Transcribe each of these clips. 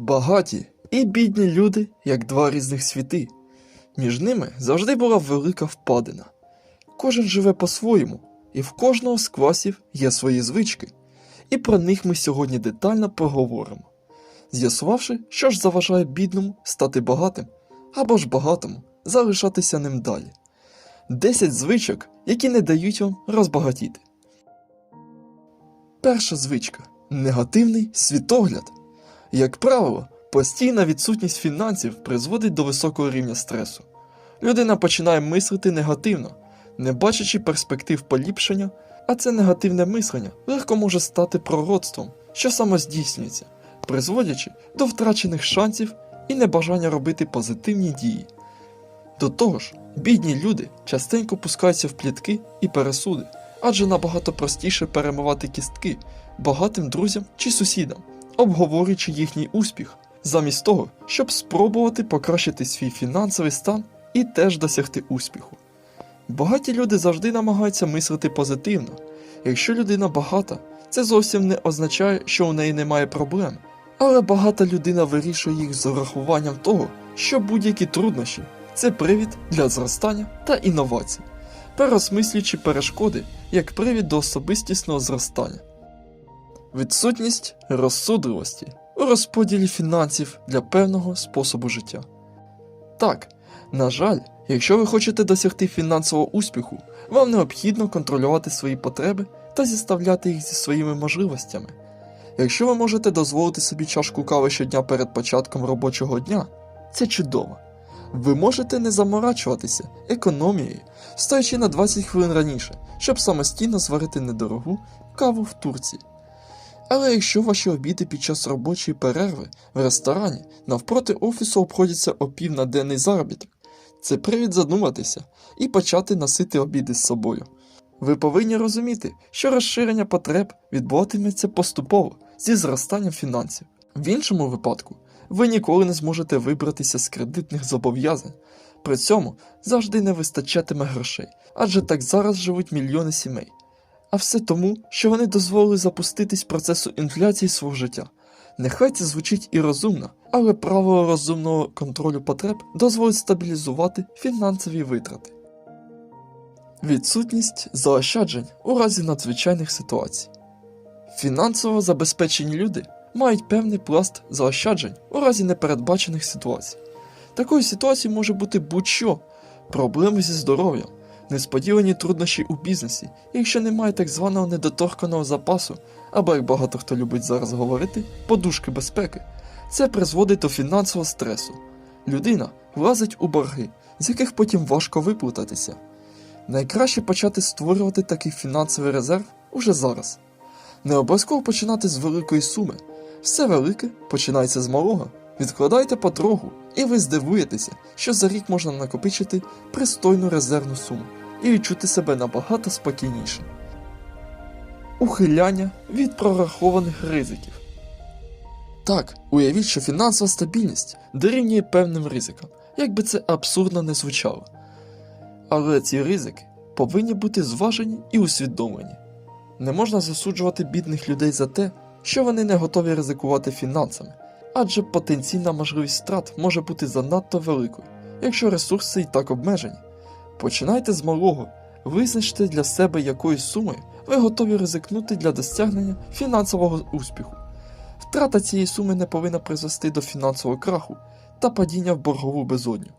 Багаті і бідні люди, як два різних світи. Між ними завжди була велика впадина. Кожен живе по-своєму, і в кожного з класів є свої звички. І про них ми сьогодні детально поговоримо, з'ясувавши, що ж заважає бідному стати багатим, або ж багатому залишатися ним далі. 10 звичок, які не дають вам розбагатіти. Перша звичка негативний світогляд. Як правило, постійна відсутність фінансів призводить до високого рівня стресу. Людина починає мислити негативно, не бачачи перспектив поліпшення, а це негативне мислення легко може стати пророцтвом, що самоздійснюється, призводячи до втрачених шансів і небажання робити позитивні дії. До того ж, бідні люди частенько пускаються в плітки і пересуди, адже набагато простіше перемивати кістки багатим друзям чи сусідам, обговорюючи їхній успіх, замість того, щоб спробувати покращити свій фінансовий стан і теж досягти успіху. Багаті люди завжди намагаються мислити позитивно. Якщо людина багата, це зовсім не означає, що у неї немає проблем, але багата людина вирішує їх з урахуванням того, що будь-які труднощі це привід для зростання та інновацій, переосмислюючи перешкоди як привід до особистісного зростання. Відсутність розсудливості у розподілі фінансів для певного способу життя. Так, на жаль, якщо ви хочете досягти фінансового успіху, вам необхідно контролювати свої потреби та зіставляти їх зі своїми можливостями. Якщо ви можете дозволити собі чашку кави щодня перед початком робочого дня, це чудово. Ви можете не заморачуватися економією, стоячи на 20 хвилин раніше, щоб самостійно зварити недорогу каву в Турції. Але якщо ваші обіди під час робочої перерви в ресторані навпроти офісу обходяться о пів на денний заробіток, це привід задуматися і почати носити обіди з собою. Ви повинні розуміти, що розширення потреб відбуватиметься поступово зі зростанням фінансів. В іншому випадку ви ніколи не зможете вибратися з кредитних зобов'язань. При цьому завжди не вистачатиме грошей, адже так зараз живуть мільйони сімей. А все тому, що вони дозволили запуститись процесу інфляції свого життя. Нехай це звучить і розумно, але правило розумного контролю потреб дозволить стабілізувати фінансові витрати. Відсутність заощаджень у разі надзвичайних ситуацій. Фінансово забезпечені люди мають певний пласт заощаджень у разі непередбачених ситуацій. Такою ситуацією може бути будь-що проблеми зі здоров'ям, несподівані труднощі у бізнесі, якщо немає так званого недоторканого запасу, або як багато хто любить зараз говорити, подушки безпеки. Це призводить до фінансового стресу. Людина влазить у борги, з яких потім важко виплутатися. Найкраще почати створювати такий фінансовий резерв уже зараз. Не обов'язково починати з великої суми. Все велике починається з малого. Відкладайте потроху, і ви здивуєтеся, що за рік можна накопичити пристойну резервну суму і відчути себе набагато спокійніше. Ухиляння від прорахованих ризиків. Так, уявіть, що фінансова стабільність дорівнює певним ризикам, як би це абсурдно не звучало. Але ці ризики повинні бути зважені і усвідомлені. Не можна засуджувати бідних людей за те, що вони не готові ризикувати фінансами, адже потенційна можливість втрат може бути занадто великою, якщо ресурси і так обмежені. Починайте з малого, визначте для себе якою сумою ви готові ризикнути для досягнення фінансового успіху. Втрата цієї суми не повинна призвести до фінансового краху та падіння в боргову безодню.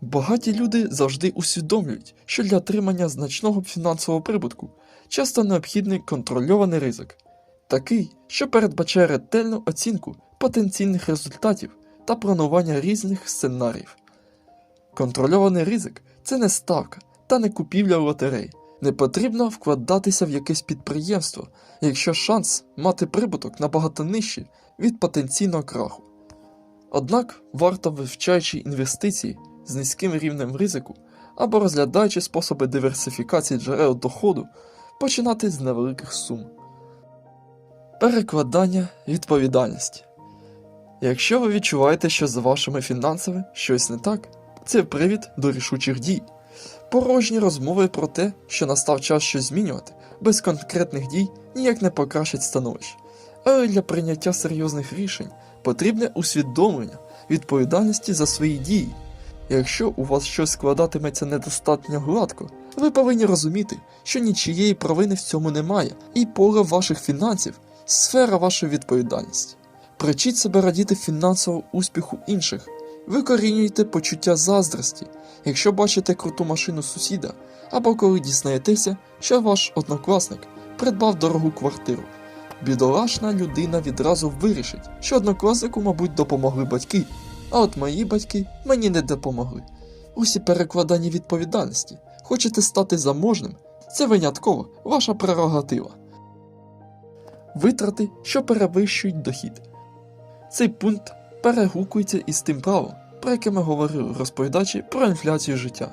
Багаті люди завжди усвідомлюють, що для отримання значного фінансового прибутку часто необхідний контрольований ризик, такий, що передбачає ретельну оцінку потенційних результатів та планування різних сценаріїв. Контрольований ризик це не ставка та не купівля лотерей. Не потрібно вкладатися в якесь підприємство, якщо шанс мати прибуток набагато нижчий від потенційного краху. Однак варто вивчаючи інвестиції з низьким рівнем ризику або розглядаючи способи диверсифікації джерел доходу, починати з невеликих сум. Перекладання відповідальності. Якщо ви відчуваєте, що з вашими фінансами щось не так, це привід до рішучих дій. Порожні розмови про те, що настав час щось змінювати, без конкретних дій ніяк не покращать становище. Але для прийняття серйозних рішень потрібне усвідомлення відповідальності за свої дії. Якщо у вас щось складатиметься недостатньо гладко, ви повинні розуміти, що нічієї провини в цьому немає, і поле ваших фінансів сфера вашої відповідальності. Причіть себе радіти фінансовому успіху інших, викорінюйте почуття заздрості, якщо бачите круту машину сусіда, або коли дізнаєтеся, що ваш однокласник придбав дорогу квартиру. Бідолашна людина відразу вирішить, що однокласнику, мабуть, допомогли батьки, а от мої батьки мені не допомогли. Ось і перекладання відповідальності. Хочете стати заможним? Це винятково ваша прерогатива. Витрати, що перевищують дохід. Цей пункт перегукується із тим правом, про яке ми говорили в розповідачі про інфляцію життя.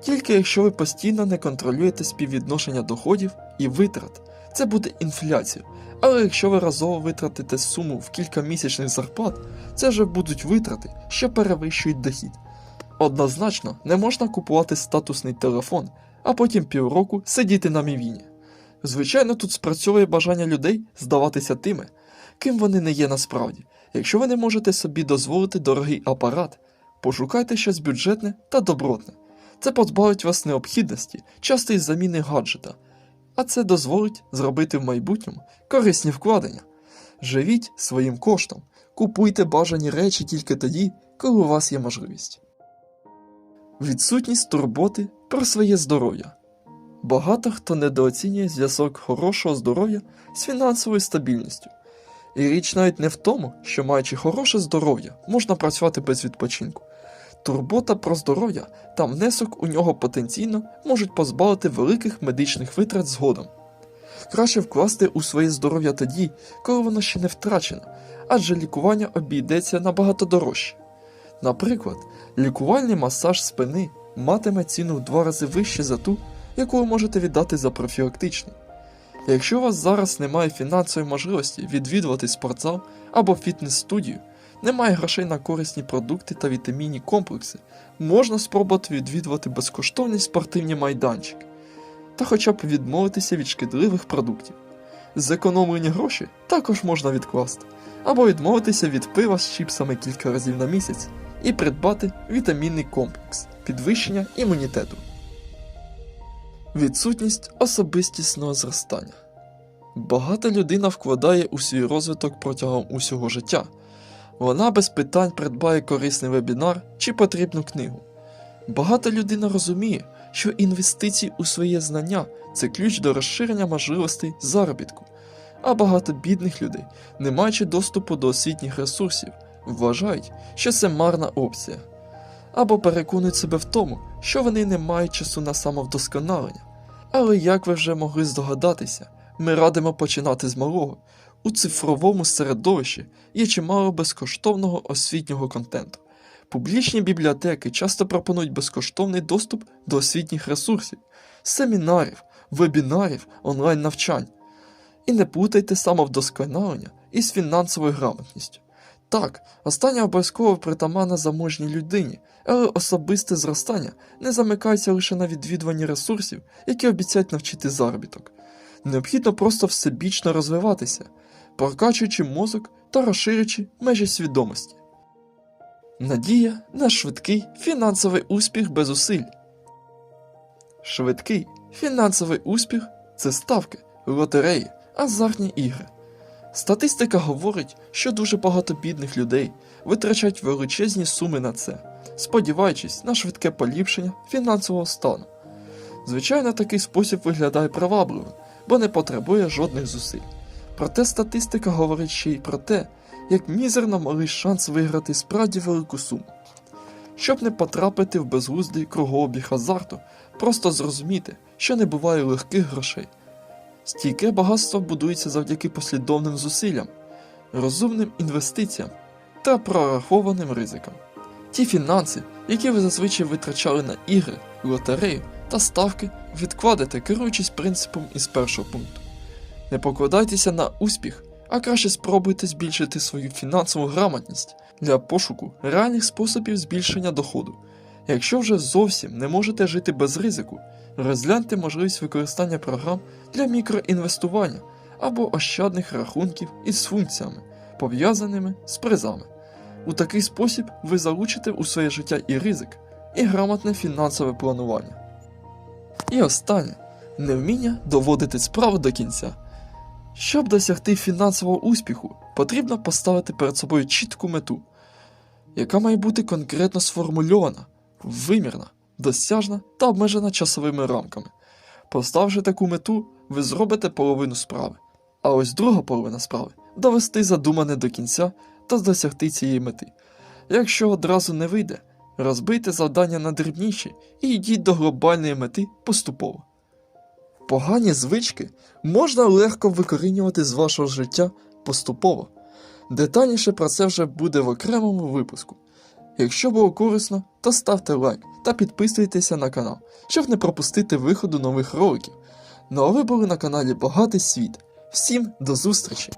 Тільки якщо ви постійно не контролюєте співвідношення доходів і витрат, це буде інфляція. Але якщо ви разово витратите суму в кілька місячних зарплат, це вже будуть витрати, що перевищують дохід. Однозначно, не можна купувати статусний телефон, а потім півроку сидіти на мівіні. Звичайно, тут спрацьовує бажання людей здаватися тими, ким вони не є насправді. Якщо ви не можете собі дозволити дорогий апарат, пошукайте щось бюджетне та добротне. Це позбавить вас необхідності частої заміни гаджета, а це дозволить зробити в майбутньому корисні вкладення. Живіть своїм коштом, купуйте бажані речі тільки тоді, коли у вас є можливість. Відсутність турботи про своє здоров'я. Багато хто недооцінює зв'язок хорошого здоров'я з фінансовою стабільністю. І річ навіть не в тому, що маючи хороше здоров'я, можна працювати без відпочинку. Турбота про здоров'я та внесок у нього потенційно можуть позбавити великих медичних витрат згодом. Краще вкласти у своє здоров'я тоді, коли воно ще не втрачено, адже лікування обійдеться набагато дорожче. Наприклад, лікувальний масаж спини матиме ціну в два рази вище за ту, яку ви можете віддати за профілактичний. Якщо у вас зараз немає фінансової можливості відвідувати спортзал або фітнес-студію, немає грошей на корисні продукти та вітамінні комплекси, можна спробувати відвідувати безкоштовні спортивні майданчики та хоча б відмовитися від шкідливих продуктів. Зекономлені гроші також можна відкласти, або відмовитися від пива з чіпсами кілька разів на місяць і придбати вітамінний комплекс підвищення імунітету. Відсутність особистісного зростання. Багата людина вкладає у свій розвиток протягом усього життя. Вона без питань придбає корисний вебінар чи потрібну книгу. Багата людина розуміє, що інвестиції у своє знання це ключ до розширення можливостей заробітку, а багато бідних людей, не маючи доступу до освітніх ресурсів, вважають, що це марна опція, або переконують себе в тому, що вони не мають часу на самовдосконалення. Але як ви вже могли здогадатися, ми радимо починати з малого. У цифровому середовищі є чимало безкоштовного освітнього контенту. Публічні бібліотеки часто пропонують безкоштовний доступ до освітніх ресурсів, семінарів, вебінарів, онлайн-навчань. І не плутайте самовдосконалення із фінансовою грамотністю. Так, останнє обов'язково притаманна заможній людині, але особисте зростання не замикається лише на відвідуванні ресурсів, які обіцяють навчити заробіток. Необхідно просто всебічно розвиватися, прокачуючи мозок та розширюючи межі свідомості. Надія на швидкий фінансовий успіх без зусиль. Швидкий фінансовий успіх це ставки, лотереї, азартні ігри. Статистика говорить, що дуже багато бідних людей витрачають величезні суми на це, сподіваючись на швидке поліпшення фінансового стану. Звичайно, такий спосіб виглядає привабливим, бо не потребує жодних зусиль. Проте статистика говорить ще й про те, як мізерно малий шанс виграти справді велику суму. Щоб не потрапити в безглуздий кругообіг азарту, просто зрозуміти, що не буває легких грошей. Стійке багатство будується завдяки послідовним зусиллям, розумним інвестиціям та прорахованим ризикам. Ті фінанси, які ви зазвичай витрачали на ігри, лотерею та ставки, відкладете, керуючись принципом із першого пункту. Не покладайтеся на успіх, а краще спробуйте збільшити свою фінансову грамотність для пошуку реальних способів збільшення доходу. Якщо вже зовсім не можете жити без ризику, розгляньте можливість використання програм для мікроінвестування або ощадних рахунків із функціями, пов'язаними з призами. У такий спосіб ви залучите у своє життя і ризик, і грамотне фінансове планування. І останнє невміння доводити справу до кінця. Щоб досягти фінансового успіху, потрібно поставити перед собою чітку мету, яка має бути конкретно сформульована, вимірна, досяжна та обмежена часовими рамками. Поставивши таку мету, ви зробите половину справи. А ось друга половина справи довести задумане до кінця та досягти цієї мети. Якщо одразу не вийде, розбийте завдання на дрібніші і йдіть до глобальної мети поступово. Погані звички можна легко викорінювати з вашого життя поступово. Детальніше про це вже буде в окремому випуску. Якщо було корисно, то ставте лайк та підписуйтеся на канал, щоб не пропустити виходу нових роликів. Ну а ви були на каналі Багатий Світ. Всім до зустрічі!